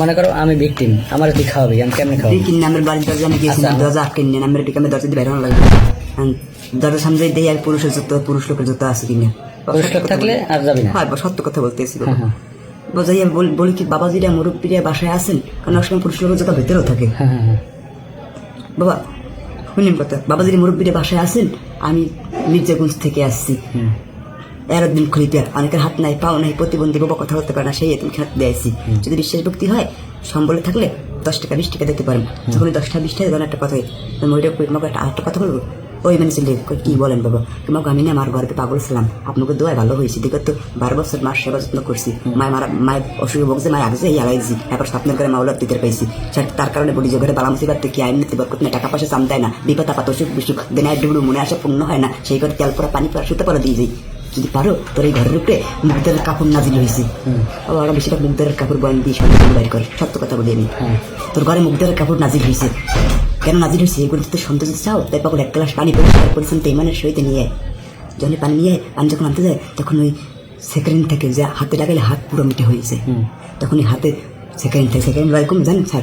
মনে করো আমি ভিকটিম আমার তুই খাওয়াবি আমি কেমনে খাওয়াবি? কিনে আমার বাড়ির দরজা নিয়ে গেছি আচ্ছা। দরজা আটকে নিয়ে আমার এদিকে আমি দরজা দিয়ে বের লাগবে আর দরজার সামনে দিয়ে আর পুরুষের জুতো পুরুষ লোকের জুতো আছে কিনে পুরুষ লোক থাকলে আর যাবি না। হয় সত্য কথা বলতেছি। বোঝাই বলি। কি বাবাজিরা মুরব্বীরা বাসায় আছেন? কারণ অনেক সময় পুরুষ লোকের জুতো ভেতরেও থাকে। হ্যাঁ হ্যাঁ হ্যাঁ। বাবা শুনলেন কথা বাবাজির মুরব্বীরা বাসায় আছেন? আমি মির্জাগঞ্জ থেকে আসছি। দিন অনেকের হাত নাই পাও নাই প্রতিবন্ধী বাবা কথা বলতে পারে না সেই দিয়েছি যদি বিশ্বাস ভক্তি হয় সম্বলে থাকলে দশ টাকা বিশ টাকা দিতে পারেন। যখন বিশ টাকা একটা কথা তোমাকে একটা আরেকটা কথা বলব? ওই মানে ছেলে কি বলেন বাবা? তোমাকে আমি না আমার ঘরে পাগল ছিলাম। আপনাকে দোয়ায় ভালো হয়েছে। দেখো তো বারো বছর মাস সেবা যত্ন করছি। মায় মারা মায়ের অসুখে বলছে মায় আগে এই আগাইছি এবার স্বপ্নের করে মাওলার দিতে পাইছি। তার কারণে বলি যে ঘরে বালাম সিবার থেকে আইন নিতে বরকত না টাকা পয়সা চাম দেয় না। বিপদ আপা অসুখ বিসুখ দেনায় ডুবু মনে আসে পূর্ণ হয় না। সেই করে তেল পরা পানি পরা শুতে পরা দিয়ে যাই। যদি পারো তোর এই ঘরের উপরে মুগদারের কাপড় নাজিল হয়েছে। আবার বেশিরভাগ মুগদারের কাপড় বয়ান দিয়ে সব বাইর করে সত্য কথা বলি আমি। হ্যাঁ। তোর ঘরে মুগদারের কাপড় নাজিল হয়েছে। কেন নাজিল হয়েছে? এগুলো তো সন্তোষ চাও তাই পাগল এক গ্লাস পানি পরিষ্কার করেছেন তো ইমানের সহিত নিয়ে। যখন পানি নিয়ে পানি যখন আনতে যায় তখন ওই সেকেন্ড থেকে যে হাতে লাগালে হাত পুরো মিটে হয়েছে হুম। তখন এই হাতে সেকেন্ড থেকে সেকেন্ড ওয়াইকুম জানেন স্যার?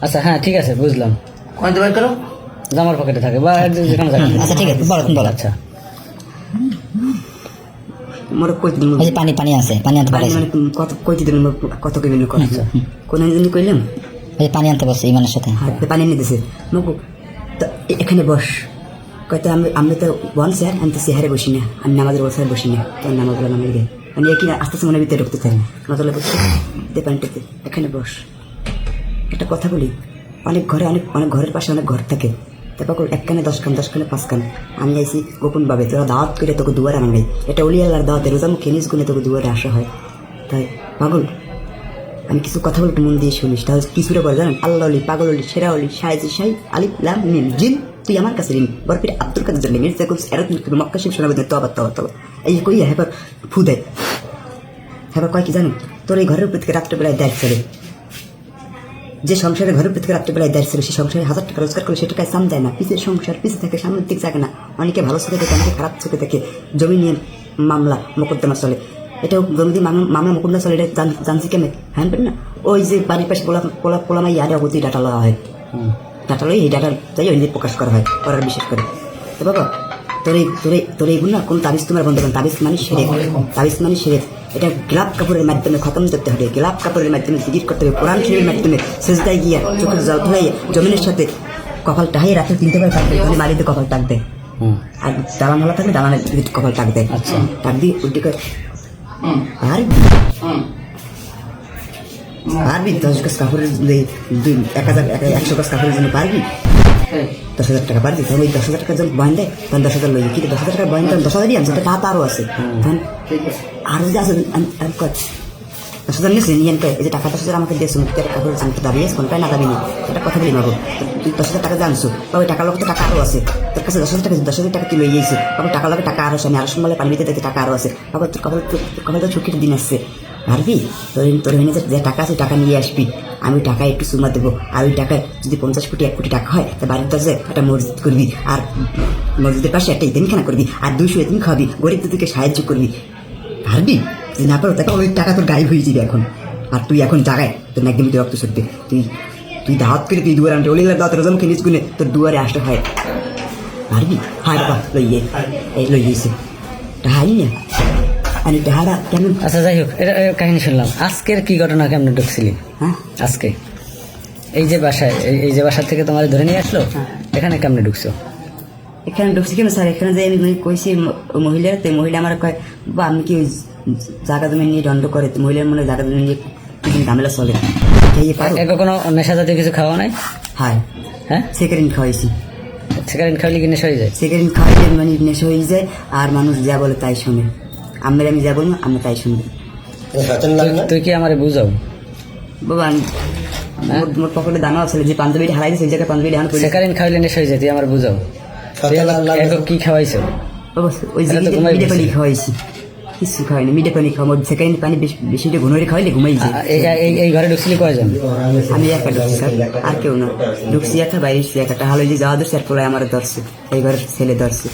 আচ্ছা হ্যাঁ ঠিক আছে বুঝলাম। কোন বের করো। জামার পকেটে থাকে বা যেখানে থাকে। আচ্ছা ঠিক আছে বলো বলো। আচ্ছা। মোর কই দিন ওই পানি পানি আছে পানি আনতে পারে মানে কত কই দিন কত কেবিন কত কোন দিন কইলাম? ওই পানি আনতে বলছে ইমানের সাথে। হাতে পানি এনে দিছে তো এখানে বস। কয়তো আমি আমি তো বল স্যার আমি তো চেহারে বসি না আমি নামাজের বসায় বসি না। তোর নামাজ বলে নামাজ গে মানে না আস্তে আস্তে মনে ভিতরে ঢুকতে চাই। নজলে বসে দে পানিটাতে এখানে বস। একটা কথা বলি অনেক ঘরে অনেক অনেক ঘরের পাশে অনেক ঘর থাকে। তারপর এক কানে দশ কান দশ কানে পাঁচ কান আমি আইছি গোপন ভাবে তোরা দাওয়াত করে তোকে দুয়ারে আনবে এটা অলিয়ালার দাওয়াতে রোজামুখ খেনিস গুনে তোকে দুয়ারে আসা হয়। তাই, পাগল? আমি কিছু কথা বলতে মন দিয়ে শুনিস, তাহলে কিছুটা বলে জানেন? আল্লাহ অলি, পাগল অলি, সেরা অলি সাহেজি সাই, আলিফ, লাম, মিম, জিন, তুই আমার কাছে ঋণ। বরফির আব্দুল কাদের জন্য মির্জা কুলস, এরত মক্কা শিব শোনাবে তো আবার তো তো এই কই হ্যাঁ ফু দেয় হ্যাঁ কয় কি জানেন? তোর এই ঘরের উপর থেকে রাত্রেবেলায় দেয় চলে। যে সংসারে ঘরের থেকে রাত্রেবেলায় দেয় ছিল সে সংসারে হাজার টাকা রোজগার করে সে টাকায় সাম দেয় না। পিছের সংসার পিছে থেকে সামনের দিক থাকে না। অনেকে ভালো চোখে দেখে অনেকে খারাপ চোখে দেখে। জমি নিয়ে মামলা মোকদ্দমা চলে। এটাও জমি দিয়ে মামলা মোকদ্দমা চলে এটা জানছি কেন হ্যাঁ না। ওই যে বাড়ির পাশে পোলা পোলা পোলামাই ইয়ারে অবধি ডাটা লওয়া হয়। ডাটা লই এই ডাটা যাই ওই প্রকাশ করা হয় করার বিশেষ করে। তো বাবা তোর এই তোর এই তোর এইগুলো না কোন তাবিজ তোমার বন্ধ করেন? তাবিজ মানে সেরে। তাবিজ মানে সেরে। এটা গ্লাপ কাপড়ের মাধ্যমে খতম করতে হবে। গ্লাপ কাপড়ের মাধ্যমে জিগির করতে হবে। কোরআন শরীরের মাধ্যমে সেজদায় গিয়া চোখের জল ধরাই জমিনের সাথে কপাল টাহিয়ে রাখে তিনটে বার টাকবে তাহলে মালিতে কপাল টাক দেয় আর দালান হলা থাকলে দালানের কপাল টাক দেয় আচ্ছা। টাক দিয়ে উল্টে করে আর পারবি দশ গাছ কাপড়ের দুই এক হাজার এক- একশো গাছ কাপড়ের জন্য পারবি? দশ হাজার টাকা পারবি তখন ওই দশ হাজার টাকা যখন বয়ন দেয় তখন দশ হাজার লই কিন্তু দশ হাজার টাকা বয়ন তখন দশ হাজারই আনছে তা তো আরও আছে তখন আর যদি আছে কয় দশ হাজার নিয়েছি নিয়ে আনতে এই যে টাকা দশ হাজার আমাকে দিয়েছ মুক্তি কাপড় আমি তো দাবি আছে কোনটাই না দাবি নেই এটা কথা বলি মাগো তুই দশ হাজার টাকা জানছো বা ওই টাকা লোক তো টাকা আরও আছে তোর কাছে দশ হাজার টাকা দশ হাজার টাকা তুই লই গিয়েছি বাবা টাকা লোকে টাকা আরও আছে আমি আরও সময় পানি দিতে টাকা আরও আছে বাবা তোর তোর কপাল তো ছুটির দিন আসছে পারবি তোর তোর যে টাকা আছে টাকা নিয়ে আসবি আমি টাকায় একটু সুমা দেবো। আর ওই টাকায় যদি পঞ্চাশ কোটি, এক কোটি টাকা হয়, তা বাড়ির দশে একটা মসজিদ করবি। আর মসজিদের পাশে একটা ইতিমখানা করবি। আর দুইশো ইতিম খাবি গরিব দুদিকে সাহায্য করবি। পারবি? যদি না পারো তাকে ওই টাকা তোর গায়েব হয়ে যাবে এখন। আর তুই এখন জাগায়, তোর একদম তুই রক্ত সত্যি তুই তুই দাওয়াত করে তুই দুয়ারে আনতে ওলি দাওয়াত রজম কিনিস গুনে তোর দুয়ারে আসতে হয়। পারবি? হায় বাবা, লইয়ে। এই লইয়েছে হাই না? আমি টাহারা কেমন? আচ্ছা যাই হোক এটা কাহিনী শুনলাম। আজকের কি ঘটনা কেমন ঢুকছিলি? হ্যাঁ? আজকে? এই যে বাসায় এই- যে বাসা থেকে তোমার ধরে নিয়ে আসলো এখানে কেমনে ঢুকছো? এখানে ঢুকছি কেন স্যার? এখানে যে আমি ওই কইছি ম- মহিলার তো মহিলা আমার কয় বা আমি কি জায়গা জমি নিয়ে দণ্ড করে তো মহিলার মনে হয় জায়গা জমি নিয়ে ঝামেলা চলে। খেয়ে পারো কোনো নেশা জাতীয় কিছু খাওয়া নাই? হায়। হ্যাঁ? সেকেরিন খাওয়াইছি। সিগারেট খাইলে কি নেশা হয়ে যায়? সেকেরিন খাওয়াইলে মানে নেশা হয়ে যায় আর মানুষ যা বলে তাই শুনে। আমরা আমি যা বলব আমরা তাই শুনব। তুই- কি আমারে বুঝাও? বাবা আমি- মোর মোর পকেটে দানা আছে যে পাঞ্জাবিটা হারাই ওই জায়গায় পাঞ্জাবিটা হান করে সেকারিন খাইলে নেশা হয়ে যায় তুই আমার বুঝাও। কি খাওয়াইছো? বাবা ওই ঘুমাই মিডে পানি। খাওয়াইছি। কিছু খাওয়াইনি মিডে পানি খাওয়া সেকেন্ড পানি বেশি বেশি ঘুনোরে খাওয়াইলে ঘুমাই যায়। এই- এই- এই ঘরে ঢুকছিলি কয়জন? আমি একা ঢুকছি স্যার। আর কেউ না। ঢুকছি একা বাইরে একা। তাহলে যে যাওয়া আর পোলায় আমার ধরছে। এইবার ছেলে ধরছে।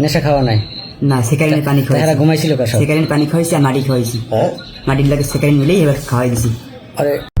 নেশা খাওয়া নাই? না সেকারিনের পানি খাওয়াই তারা ঘুমাইছিল কাছে সেকারিন পানি খাওয়াইছি আর মাটি খাওয়াইছি। হ্যাঁ? মাটির লাগে সেকারিন মিলেই এবার খাওয়াই দিছি। আরে